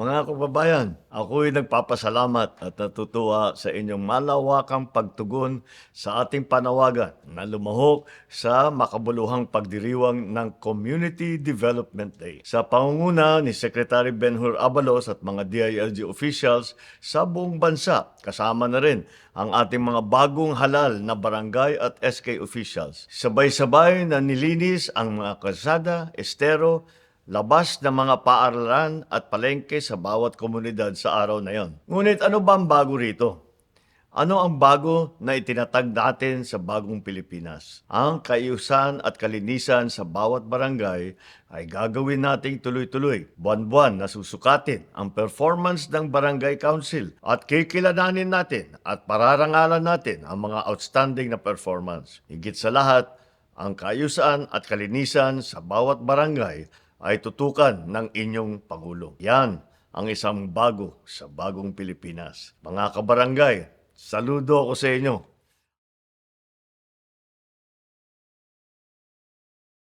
Mga kababayan, ako'y nagpapasalamat at natutuwa sa inyong malawakang pagtugon sa ating panawagan na lumahok sa makabuluhang pagdiriwang ng Community Development Day. Sa pangunguna ni Secretary Benhur Abalos at mga DILG officials sa buong bansa, kasama na rin ang ating mga bagong halal na barangay at SK officials. Sabay-sabay na nilinis ang mga kalsada, estero, labas ng mga paaralan at palengke sa bawat komunidad sa araw na yon. Ngunit ano ba ang bago rito? Ano ang bago na itinatag natin sa bagong Pilipinas? Ang kaiusan at kalinisan sa bawat barangay ay gagawin nating tuloy-tuloy. Buwan-buwan na susukatin ang performance ng barangay council at kikilananin natin at pararangalan natin ang mga outstanding na performance. Higit sa lahat, ang kaayusan at kalinisan sa bawat barangay ay tutukan ng inyong Pangulo. Yan ang isang bago sa bagong Pilipinas. Mga kabarangay, saludo ako sa inyo